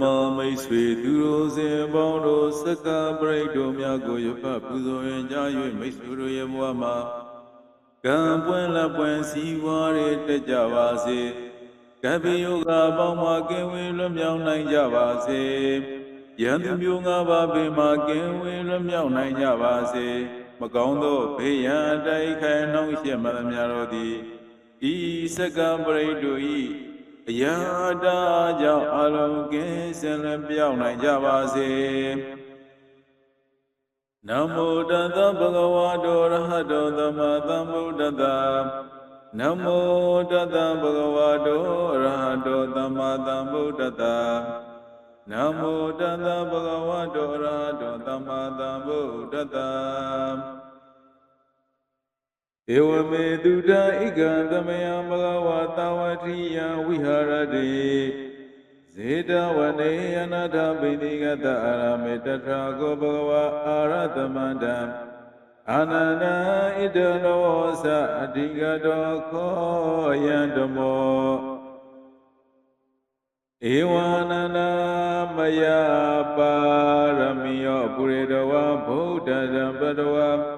မမိတ်ဆွေသူတို့စဉ်ပေါင်းတို့စက္ကပရိတ်တို့များကိုရဖပူဇော်ရင်ကြား၍မိတ်ဆွေတို့ရဲ့ဘဝမှာကံပွင့်လက်ပွင့်စည်းဝါးရတက်ကြပါစေကပ္ပိယောဂပေါင်းမှာကင်းဝေးလွတ်မြောက်နိုင်ကြပါစေယံသူမျိုးငါးပါးပင်မှာကင်းဝေးလွတ်မြောက်နိုင်ကြပါစေမကောင်းသောဘေးရန်အတိုက်ခိုင်နှောင့်ယှက်မှန်များတို့သည်ဤစက္ကပရိတ်တို့ဤ အယတာကြောင့်အလုံးကင်းစင်လည်းပြောင်းနိုင်ကြပါစေနမောတသဗ္ဗဂဝါတောရဟတောသမ္မာသမ္ဗုဒ္ဓတ္တနမောတသဗ္ဗဂဝါတောရဟတောသမ္မာသမ္ဗုဒ္ဓတ္တနမောတသဗ္ဗဂဝါတောရဟတောသမ္မာသမ္ဗုဒ္ဓတ္တ ဧဝမေတုတံဣကံသမယံဘဂဝါတဝတိယံဝိဟာရတိဇေတဝနေယနာထပိတိကတအာရမေတထာကိုဘဂဝါအာရသမန္တံအာနန္ဒဣတလောသအဓိကတောခောယံဓမ္မောဧဝနန္ဒမယပါရမီယောပုရိတဝဗုဒ္ဓံပတဝါ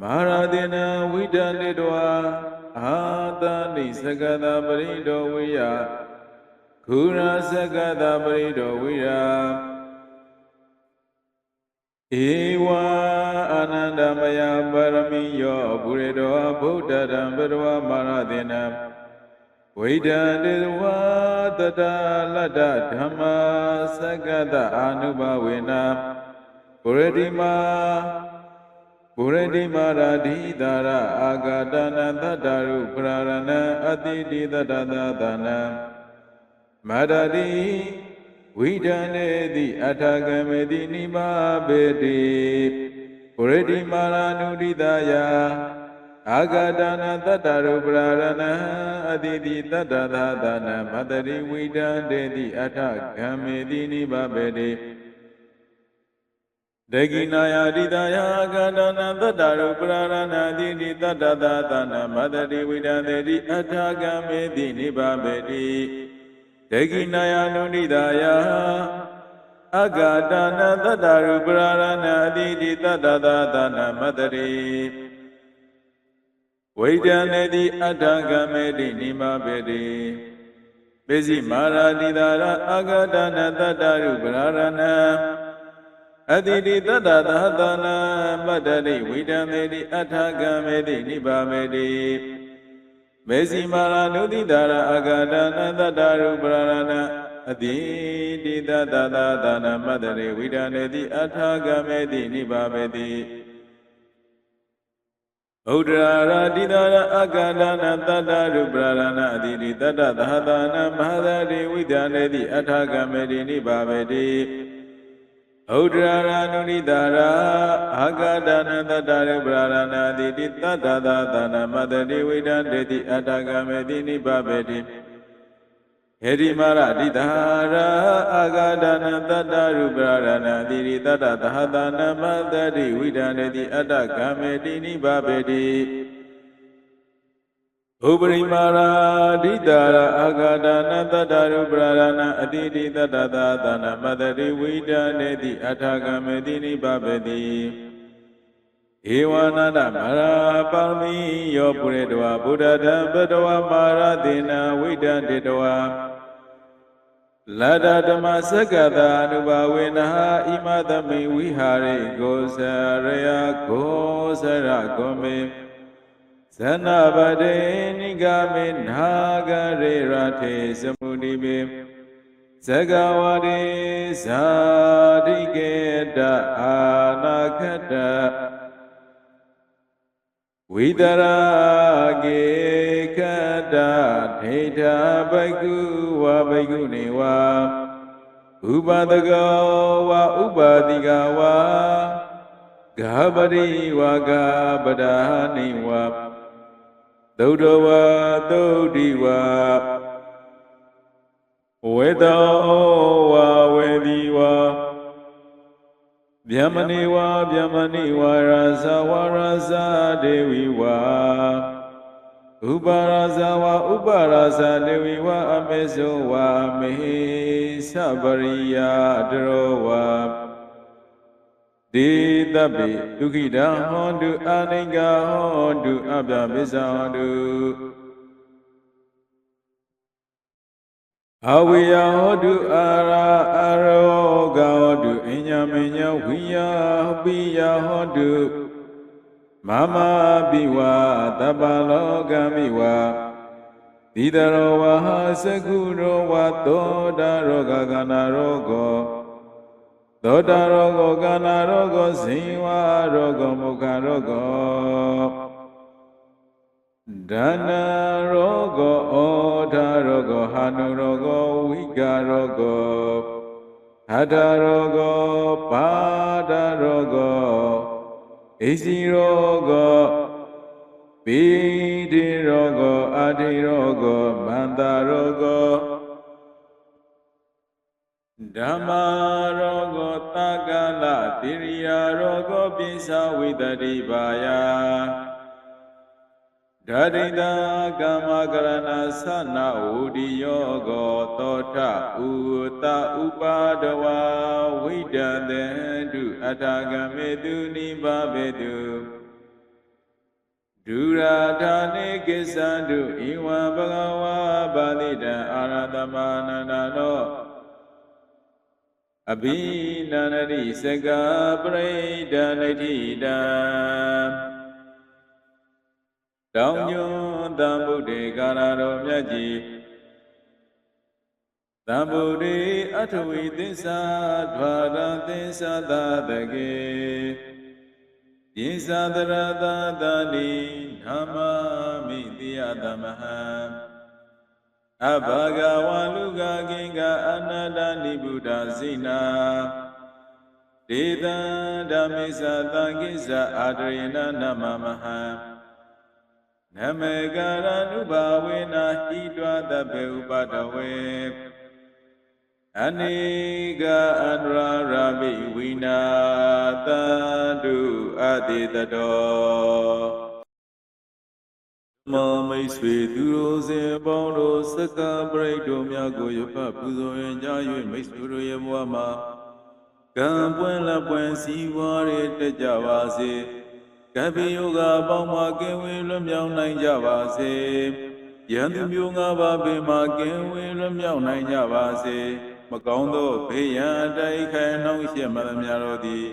မဟာရတိနံဝိဒနိတောအာသနိစကတပရိတောဝိယခုရာစကတပရိတောဝိယဧဝအာနန္ဒမယပါရမီယောပုရိတောဗုဒ္ဓတံပတဝမဟာရတိနံဝိဒတိဝတတလတ္တဓမ္မာစကတအာနုဘဝေနပုရတိမာ ပုရတိမာရာဓိတာရအာဂတနာတတ္တရုပရာရဏံအတိတိတတ္တသာသနံမာရတိဝိဒန္နေတိအထာဂမေတိနိမာဘေတိပုရတိမာရာနုဒိတာယအာဂတနာတတ္တရုပရာရဏံအတိတိတတ္တသာသနံမတရိဝိဒန္တေတိအထာဂမေတိနိမာဘေတိ ဒေဂိနာယတိတယကန္တနာတတ္တရုပရာရဏတိတိတတ္တသာသနာမတတိဝိဒံတေတိအထာဂမေတိနိဗ္ဗာပေတိဒေဂိနာယနုနိတာယအဂတနာတတ္တရုပရာရဏတိတိတတ္တသာသနာမတတိဝိဒံတေတိအထာဂမေတိနိဗ္ဗာပေတိပိစိမာရာတိတာရအဂတနာတတ္တရုပရာရဏ အတိတိတတ္တသာသနာပတ္တရိဝိတံမေတိအထာဂံမေတိနိဗ္ဗာမေတိမေစီမာရနုတိတာရအာဂတနာတတ္တရုပရဏနာအတိတိတတ္တသာသနာပတ္တရိဝိတံမေတိအထာဂံမေတိနိဗ္ဗာမေတိဗုဒ္ဓရာရာတိတာရအာဂတနာတတ္တရုပရဏနာအတိတိတတ္တသာသနာမဟာသတိဝိတံမေတိအထာဂံမေတိနိဗ္ဗာမေတိ ဥဒရာရနုရိတာရာအာဂဒနာတတရပရာရဏာတိတိတတ္တသာသနာမတတိဝိဒံတေတိအတ္တကမေတိနိဗ္ဗဗေတိဟေရိမာရတိတာရာအာဂဒနာတတရပရာရဏာတိတိတတ္တသာသနာမတတိဝိဒံတေတိအတ္တကမေတိနိဗ္ဗဗေတိ ဥပရိမာရာဒိတာရအာဂဒနာတတ္တရုပရာရဏအတိတိတတ္တသာသနာမတတိဝိဒာနေတိအထာဂမေတိနိဗ္ဗဗတိဧဝနာတမရာပါမီယောပုရိတဝဗုဒ္ဓတံပတဝမာရတိနာဝိဒံတေတဝလာဒဓမ္မစက္ကတာအနုဘာဝေနဟဣမသမိဝိဟာရိကိုစရယကိုစရကောမေ ဇနဗတေနိဂမေနာဂရေရထေသမုဒိမေဇဂဝရေဇာတိကေတအာနာခတဝိတရာကေခတထေထာဘိက္ခုဝဘိက္ခုနေဝဥပဒကောဝဥပါတိကဝဂဗရိဝဂဗဒာနိဝ သုဒ္ဓဝါသုဒ္ဓိဝါဝေတောဝါဝေဒီဝါဗျမဏိဝါဗျမဏိဝါရာဇဝါရာဇဒေဝီဝါဥပါရာဇဝါဥပါရာဇဒေဝီဝါအမေဇောဝါမေသပရိယာတရောဝါ ဒေတပိဒုက္ခိတဟောတုအာနိကဟောတုအပြပစ္ဆဟောတုအဝိယဟောတုအာရာအရောဂဟောတုအညမညဝိယပိယဟောတုမမပိဝတပ္ပလောကမိဝသီတရောဝဟသကုရောဝသောတာရောဂကနာရောဂော သောတာရောဂောကနာရောဂောဇိဝရောဂောမုခရောဂောဒါနာရောဂောဩထာရောဂောဟာနုရောဂောဝိကာရောဂောဟတရောဂောပါဒရောဂောဣစီရောဂောပိတိရောဂောအာတိရောဂောမန္တရောဂော ဓမ္မာရောဂောတက္ကလတိရိယာရောဂောပိသဝိတတိပါယဓာတိတာကမ္မကရဏသနာဝုဒိယောဂောသောထဥတဥပါဒဝါဝိဒတေတုအထာဂမေတုနိဗ္ဗဗေတုဒုရာဌာနေကိစ္ဆန္တုဣဝံဘဂဝါပါဠိတံအာရတမနန္ဒနော အဘိနန္ဒရိစကပရိဒဏိဋ္ဌိတံတောင်ညွန်းတံဗုဒ္ဓေကာရတော်မြတ်ကြီးသံဗုဒ္ဓေအထဝီသစ္စာဓဝရသစ္စာသာတကေပိသဒရတတတိဓမ္မမိတိယသမဟံ အဘဂဝါလူကကင်္ဂအနန္တနိဗ္ဗုဒ္ဓဇိနာဒေတံဓမ္မိသတံကိစ္စအာဒရေနနမမဟံနမေကာရနုဘာဝေနဟိတွာတပေဥပတဝေအနေကအန္တရာရာမိဝိနာတတုအတိတတော မမိတ်ဆွေသူတို့စဉ်ပေါင်းတို့စက္ကပရိတ်တို့များကိုရဖပူဇော်ရင်ကြ၍မိတ်ဆွေတို့ရဲ့ဘဝမှာကံပွင့်လက်ပွင့်စီးပွားရတက်ကြပါစေကပ္ပိယောဂပေါင်းမှာကင်းဝေးလွတ်မြောက်နိုင်ကြပါစေယံသူမျိုးငါးပါးပင်မှာကင်းဝေးလွတ်မြောက်နိုင်ကြပါစေမကောင်းသောဘေးရန်အတိုက်ခိုင်နှောင့်ယှက်မှန်များတို့သည်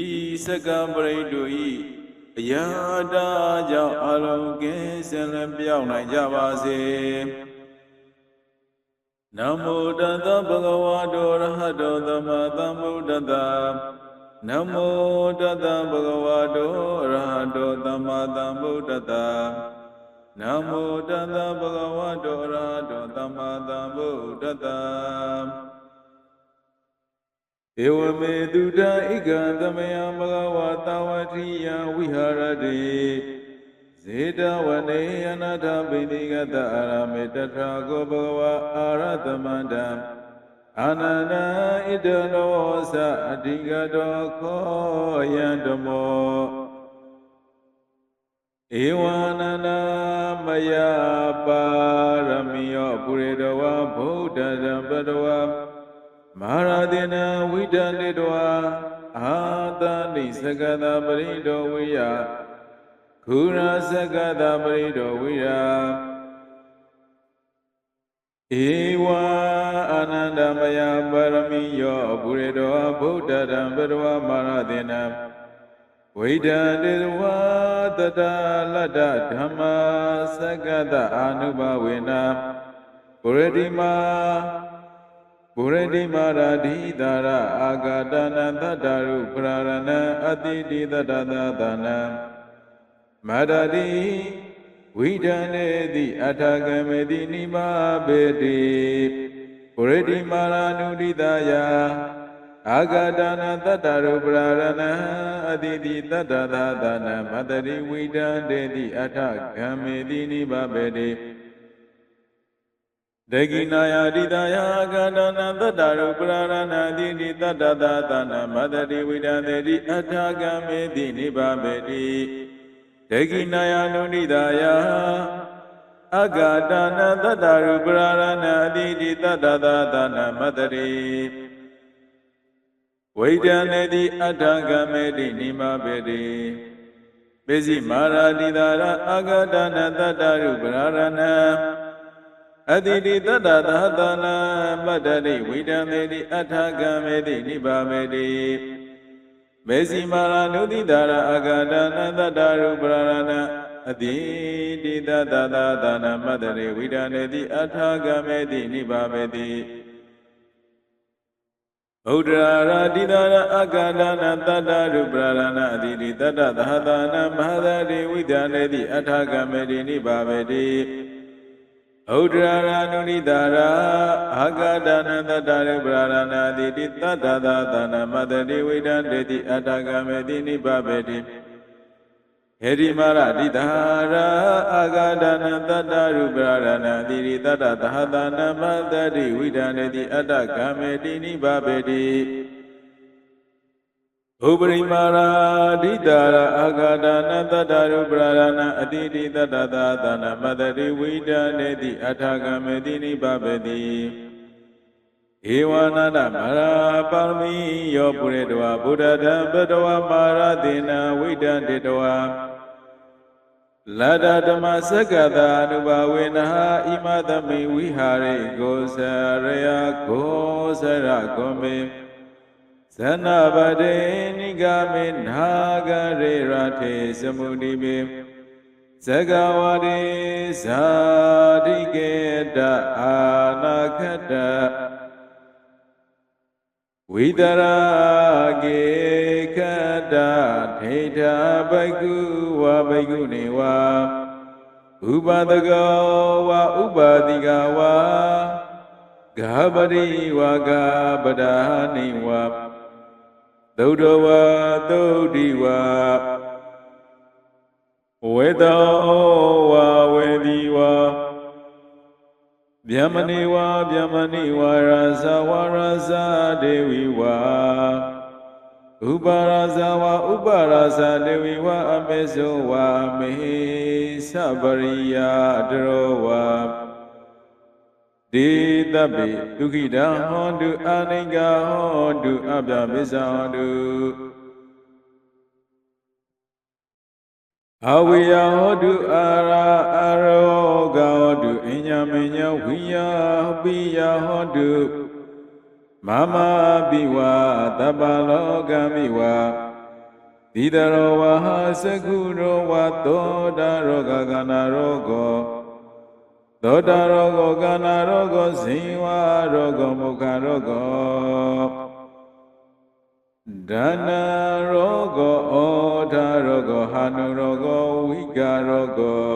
ဤစက္ကပရိတ်တို့ဤအ ယတာကြောင့်အလုံးကင်းစင်လည်းပြောင်းနိုင်ကြပါစေနမောတတဗုဒ္ဓဝါဒောရဟတောသမသမ္ဗုဒ္ဓတနမောတတဗုဒ္ဓဝါဒောရဟတောသမသမ္ဗုဒ္ဓတနမောတတဗုဒ္ဓဝါဒောရဟတောသမသမ္ဗုဒ္ဓတ ဧဝမေတုတံဣကံသမယံဘဂဝါတာဝတိယံဝိဟာရတိဇေတဝနေယနာထပိဋိကတအာရမေတထာကိုဘဂဝါအာရသမန္တံအာနန္ဒဣတလောသအဓိကတောခောယံဓမ္မောဧဝနန္ဒမယပါရမီယောပုရိတဝဗုဒ္ဓံပတဝ မဟာရတေနဝိဒန္တေတဝအာသနိစကတပရိတောဝိယခုရာစကတပရိတောဝိယဧဝအာနန္ဒမယပါရမီယောပုရိတောဗုဒ္ဓတံပတဝမဟာရတေနဝိဒန္တေတဝတတလတ္တဓမ္မာစကတအာနုဘဝေနပုရတိမာပု ရတိမာရာဓိတာရအာဂတနာတတ္တရုပရာရဏံအတိတိတတ္တသသနံမာရတိဝိဒံနေတိအထာဂမေတိနိမာဘေတိပုရတိမာရာနုဒိတယအာဂတနာတတ္တရုပရာရဏံအတိတိတတ္တသသနံမတရိဝိဒံတေတိအထာဂမေတိနိမာဘေတိ ဒေဂိနာယတိတယကန္တနာတတ္တရုပရရဏတိတိတတ္တသာသနာမတတိဝိဒံတေတိအထာဂမေတိနိဗ္ဗာမေတိဒေဂိနာယနုနိတယအဂါတနာတတ္တရူပရာရဏအတိတိတတ္တသာသနာမတ္တရိဝိဒံနေတိအဋ္ဌကမေတိနိမဘေတိပိစိမာရာတိသာရအဂါတနာတတ္တရူပရာရဏ အတိတိတတ္တသာသနာမတ္တရိဝိဒံနေတိအဋ္ဌကမေတိနိဗ္ဗာမေတိမေစီမာရနုတိတာရအဂါဒနာတတ္တရူပရရဏအတိတိတတသာသနာမတ္တရေဝိဒာနေတိအထာဂမေတိနိဗ္ဗာမေတိဗုဒ္ဓရာရာတိတာရအဂါဒနာတတ္တရူပရရဏအတိတိတတ္တသာသနာမဟာသရေဝိဒာနေတိအထာဂမေတိနိဗ္ဗာမေတိ ဥဒရာရနုနိတာရာအာဂဒနာတတရေပရာရဏာတိတိတတ္တသာသနာမတတိဝိဒံတေတိအတ္တကမေတိနိဗ္ဗဗေတိဟေရိမာရတိတာရာအာဂဒနာတတရူပရာရဏာတိတိတတ္တသာသနာမတတိဝိဒံတေတိအတ္တကမေတိနိဗ္ဗဗေတိ ဥပရိမာရာဒိတာရအာဂဒနာတတ္တရူပရာရဏအတိတိတတ္တသာသနာမတတိဝိဒံနေတိအထာဂမေတိနိဗ္ဗဗေတိဧဝနာတမရာပါရမီယောပုရိတဝဗုဒ္ဓတံပတဝမာရတိနာဝိဒံတေတဝလတ္တဓမ္မစက္ကတာအနုဘဝေနဟဣမသမိဝိဟာရိကိုစရယကိုစရဂုံမေ ဇနဗတေနိဂမေနာဂရေရထေစမုဏိမေဇဂဝတိဇာတိကေတအာနာခတဝိတရာကေခတထေထာဘိက္ခုဝဘိက္ခုနေဝဥပဒကောဝဥပါတိကဝဂါပတိဝဂါပဒာနိဝ သုဒ္ဓဝသုဒ္ဓိဝဝေတောဝဝေဒီဝဗျမဏိဝဗျမဏိဝရာဇဝရာဇဒေဝီဝဥပါရာဇဝဥပါရာဇဒေဝီဝအမေဇောဝမေသပရိယတရောဝ ဒေတပိဒုက္ခိတဟောတုအာနိကဟောတုအပြပိစ္ဆဟောတုအဝိယဟောတုအာရာအာရောဂဟောတုအညမညဝိယပိယဟောတုမမပိဝတပ္ပလောကမိဝသီတရောဝဟသကုရောဝသောတာရောဂကနာရောဂော သောတာရောဂောကနာရောဂောဇိဝရောဂောမုခရောဂောဒါနာရောဂောဩထာရောဂောဟာနုရောဂောဝိကာရောဂော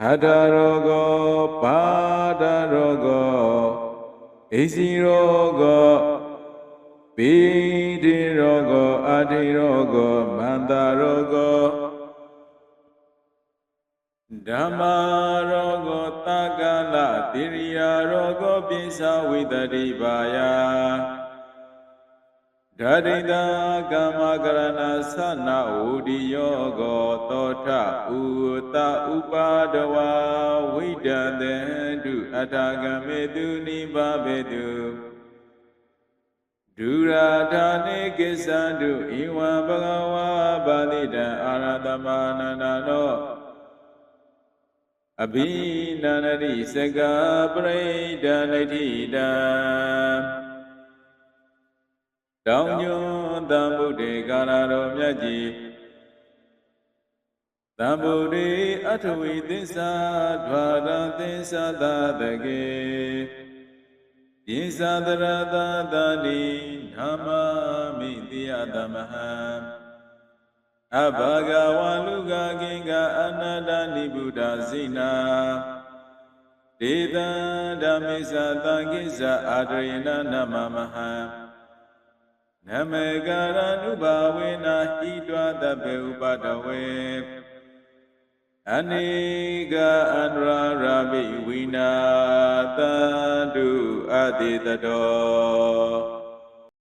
ဟတရောဂောပါဒရောဂောဣစီရောဂောပိတိရောဂောအာတိရောဂောမန္တရောဂော ဓမ္မာရောဂောတက္ကလတိရိယာရောဂောပိသဝိတတိပါယဓာတိတာကမ္မကရဏသနာဝုဒိယောဂောသောထဥတဥပါဒဝဝိဒတေတုအထာဂမေတုနိဗ္ဗာဘေတုဒုရာဌာနေကိစ္ဆန္တုဣဝံဘဂဝါပါတိတံအာရတမနန္ဒနော အဘိနန္တိစကပရိဒဏိဋ္ဌိတံတောင်ညွန်းတံဗုဒ္ဓေကာရတော်မြတ်ကြီးတံဗုဒ္ဓေအထဝီသစ္စာဓဝရသစ္စာသာတကေပိသတရတတတိနာမမိတိယတမဟံ အဘဂဝါလူကကိကအနန္တနိဗ္ဗုဒ္ဓဇိနာဒေတံဓမ္မိသတံကိစ္စအာဒရိဏနမမဟံနမေကာရနုဘာဝေနာဟိတွာတပေဥပတဝေအနေကအန္တရာရာမိဝိနာတန္တုအတိတတော